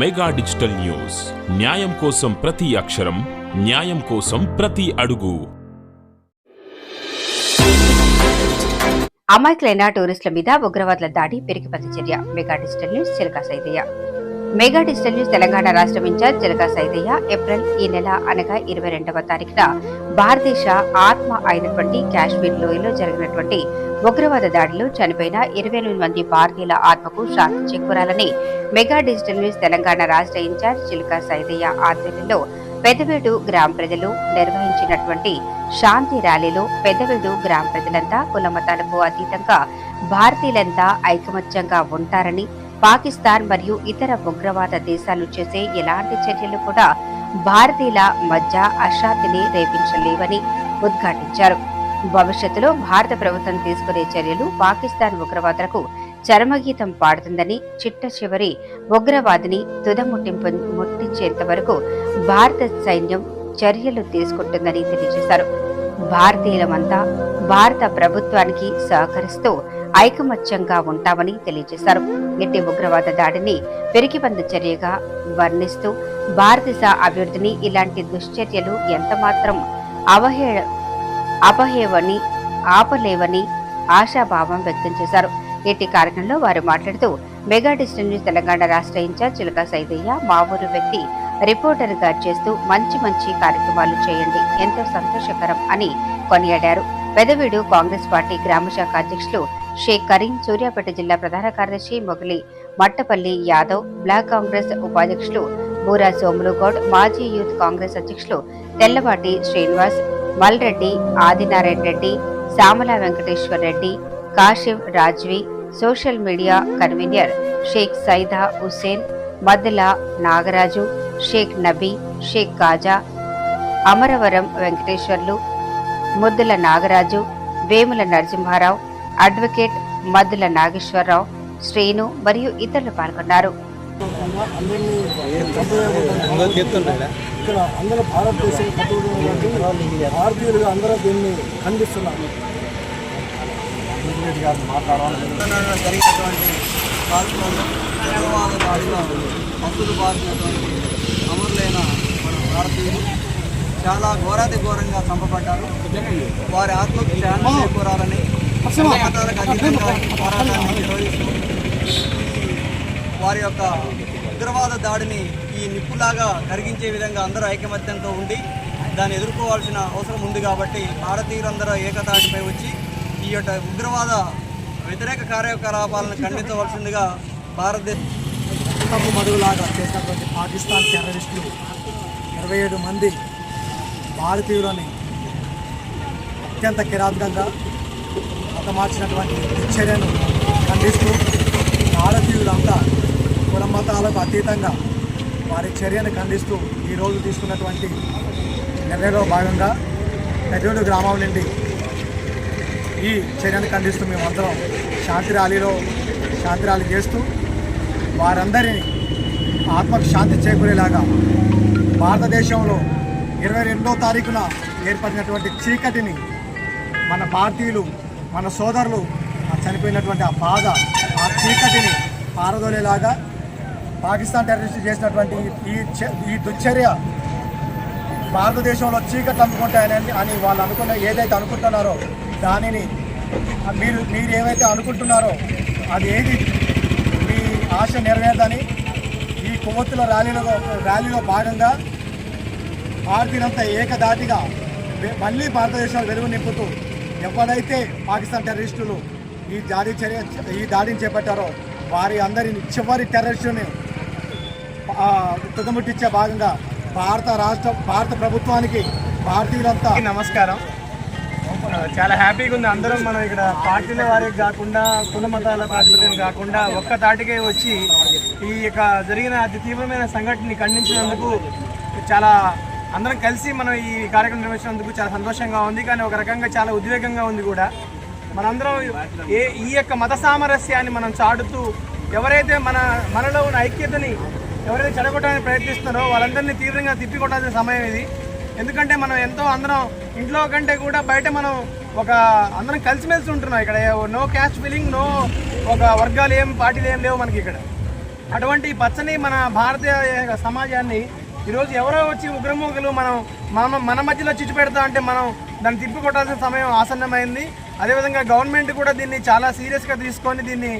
Mega digital news. న్యాయం కోసం ప్రతి అక్షరం న్యాయం కోసం ప్రతి అడుగు. అమాయకులైన టూరిస్టుల మీద ఉగ్రవాదుల దాడి పెరిగిపతి చర్య Mega Digital News Chilaka Saidaiah. Mega Digital News Telangana రాష్ట్రం ఇన్ఛార్జ్ చిలకా సైదయ్య ఏప్రిల్ ఈ నెల అనగా ఇరవై రెండవ తారీఖున భారతదేశ ఆత్మ అయినటువంటి కాశ్మీర్ లోయలో జరిగినటువంటి ఉగ్రవాద దాడిలో చనిపోయిన ఇరవై ఎనిమిది మంది భారతీయుల ఆత్మకు శాంతి చేకూరాలని మెగా డిజిటల్ న్యూస్ తెలంగాణ రాష్ట్ర ఇన్ఛార్జ్ చిలకా సైదయ్య ఆధ్వర్యంలో పెదవేడు గ్రామ ప్రజలు నిర్వహించినటువంటి శాంతి ర్యాలీలో పెదవేడు గ్రామ ప్రజలంతా కుల మతాలకు అతీతంగా భారతీయులంతా ఐకమత్యంగా ఉంటారని పాకిస్తాన్ మరియు ఇతర ఉగ్రవాద దేశాలు చేసే ఎలాంటి చర్యలు కూడా భారతీయుల మధ్య అశాంతిని రేపించలేవని ఉద్ఘాటించారు. భవిష్యత్తులో భారత ప్రభుత్వం తీసుకునే చర్యలు పాకిస్తాన్ ఉగ్రవాదులకు చరమగీతం పాడుతుందని చిట్ట చివరి ఉగ్రవాదిని తుదముట్టింపు ముట్టించేంత వరకు భారత సైన్యం చర్యలు తీసుకుంటుందని తెలియజేశారు. భారతీయులమంతా భారత ప్రభుత్వానికి సహకరిస్తూ ఐకమత్యంగా ఉంటామని తెలియజేశారు. ఇట్టి ఉగ్రవాద దాడిని పెరిగిబంద చర్యగా వర్ణిస్తూ భారతదేశ అభివృద్ధిని ఇలాంటి దుశ్చర్యలు ఎంతమాత్రం అవహే అపహేవని ఆపలేవని ఆశాభావం వ్యక్తం చేశారు. ఇట్టి కార్యక్రమంలో వారు మాట్లాడుతూ మెగా డిజిటల్ తెలంగాణ రాష్ట్ర ఇన్ఛార్జ్ చిలక సైదయ్య మా ఊరు వ్యక్తి రిపోర్టర్గా చేస్తూ మంచి మంచి కార్యక్రమాలు చేయండి ఎంతో సంతోషకరం అని కొనియాడారు. పెదవీడు కాంగ్రెస్ పార్టీ గ్రామ శాఖ అధ్యక్షులు షేక్ కరీం సూర్యాపేట జిల్లా ప్రధాన కార్యదర్శి మొగలి మట్టపల్లి యాదవ్ బ్లాక్ కాంగ్రెస్ ఉపాధ్యక్షులు బూరా సోములుగౌడ్ మాజీ యూత్ కాంగ్రెస్ అధ్యక్షులు Tellavati Srinivas Malreddy Adinarayana Reddy Shyamala Venkateshwar Reddy Kasim Rajvi social media convener Sheikh Saida Hussain Maddala Nagaraju Sheikh Nabi Sheikh Khaja Amaravaram Venkateswarlu Muddula Nagaraju Vemula Narasimharao advocate Maddula Nageswararao Srinu మరియు ఇతరులు పాల్గొన్నారు. ఇక్కడ అందరూ భారతదేశం భారతీయులుగా అందరూ దీన్ని ఖండిస్తున్నారు జరిగినటువంటి అమరులైన మన భారతీయులు చాలా ఘోరాతి ఘోరంగా చంపబడ్డారు. వారి ఆత్మకు శాంతి చేకూరాలని మతాలకు అతీతంగా పోరాటాన్ని నిర్వహిస్తూ వారి యొక్క ఉగ్రవాద దాడిని ఈ నిప్పులాగా కరిగించే విధంగా అందరూ ఐకమత్యంతో ఉండి దాన్ని ఎదుర్కోవాల్సిన అవసరం ఉంది కాబట్టి భారతీయులందరూ ఏకతాటిపై వచ్చి ఈ యొక్క ఉగ్రవాద వ్యతిరేక కార్యకలాపాలను ఖండించవలసిందిగా భారతదేశ తప్పు మడుగులాగా చేసినటువంటి పాకిస్తాన్ టెర్రరిస్టులు ఇరవై ఏడు మంది భారతీయులని అత్యంత కిరాతకంగా మతమార్చినటువంటి చర్యను ఖండిస్తూ భారతీయులంతా కుల మతాలకు అతీతంగా వారి చర్యను ఖండిస్తూ ఈరోజు తీసుకున్నటువంటి నిర్ణయంలో భాగంగా పెద్దోడు గ్రామం నుండి ఈ చర్యను ఖండిస్తూ మేమందరం శాంతి ర్యాలీలో శాంతి ర్యాలీ చేస్తూ వారందరినీ ఆత్మకు శాంతి చేకూరేలాగా భారతదేశంలో ఇరవై రెండో తారీఖున ఏర్పడినటువంటి చీకటిని మన భారతీయులు మన సోదరులు ఆ చనిపోయినటువంటి ఆ బాధ ఆ చీకటిని పారదోలేలాగా పాకిస్తాన్ టెర్రరిస్ట్ చేసినటువంటి ఈ ఈ దుశ్చర్య భారతదేశంలో చీకటి అనుకుంటాయని అని వాళ్ళు అనుకున్న ఏదైతే అనుకుంటున్నారో దానిని మీరు మీరు ఏమైతే అనుకుంటున్నారో అది ఏది? మీ ఆశ నెరవేరదని ఈ కొవ్వొత్తుల ర్యాలీలో ర్యాలీలో భాగంగా భారతీయులంతా ఏకదాటిగా మళ్ళీ భారతదేశంలో వెలుగు నింపుతూ ఎవరైతే పాకిస్తాన్ టెర్రరిస్టులు ఈ దాడి చర్య ఈ దాడిని చేపట్టారో వారి అందరిని చివరి టెర్రరిస్టుని తుదముట్టించే భాగంగా భారత రాష్ట్ర భారత ప్రభుత్వానికి భారతీయులంతా నమస్కారం. చాలా హ్యాపీగా ఉంది. అందరం మనం ఇక్కడ పార్టీల వారికి కాకుండా కుల మతాల ప్రాతిపదికన కాకుండా ఒక్క తాటికే వచ్చి ఈ యొక్క జరిగిన అతి తీవ్రమైన సంఘటనని ఖండించినందుకు చాలా అందరం కలిసి మనం ఈ కార్యక్రమం నిర్వహించినందుకు చాలా సంతోషంగా ఉంది కానీ ఒక రకంగా చాలా ఉద్వేగంగా ఉంది కూడా. మనందరం ఏ ఈ యొక్క మత సామరస్యాన్ని మనం చాటుతూ ఎవరైతే మన మనలో ఉన్న ఐక్యతని ఎవరైతే చెడగొట్టడానికి ప్రయత్నిస్తున్నారో వాళ్ళందరినీ తీవ్రంగా తిప్పికొట్టాల్సిన సమయం ఇది. ఎందుకంటే మనం ఎంతో అందరం ఇంట్లో కంటే కూడా బయట మనం ఒక అందరం కలిసిమెలిసి ఉంటున్నాం ఇక్కడ. నో క్యాస్ట్ ఫీలింగ్ నో ఒక వర్గాలు ఏం పార్టీలు ఏం లేవు మనకి ఇక్కడ. అటువంటి పచ్చని మన భారతీయ సమాజాన్ని ఈరోజు ఎవరో వచ్చి ఉగ్రమూకలు మనం మన మన మధ్యలో చిచ్చు పెడతా అంటే మనం దాన్ని తిప్పి కొట్టాల్సిన సమయం ఆసన్నమైంది. అదేవిధంగా గవర్నమెంట్ కూడా దీన్ని చాలా సీరియస్గా తీసుకొని దీన్ని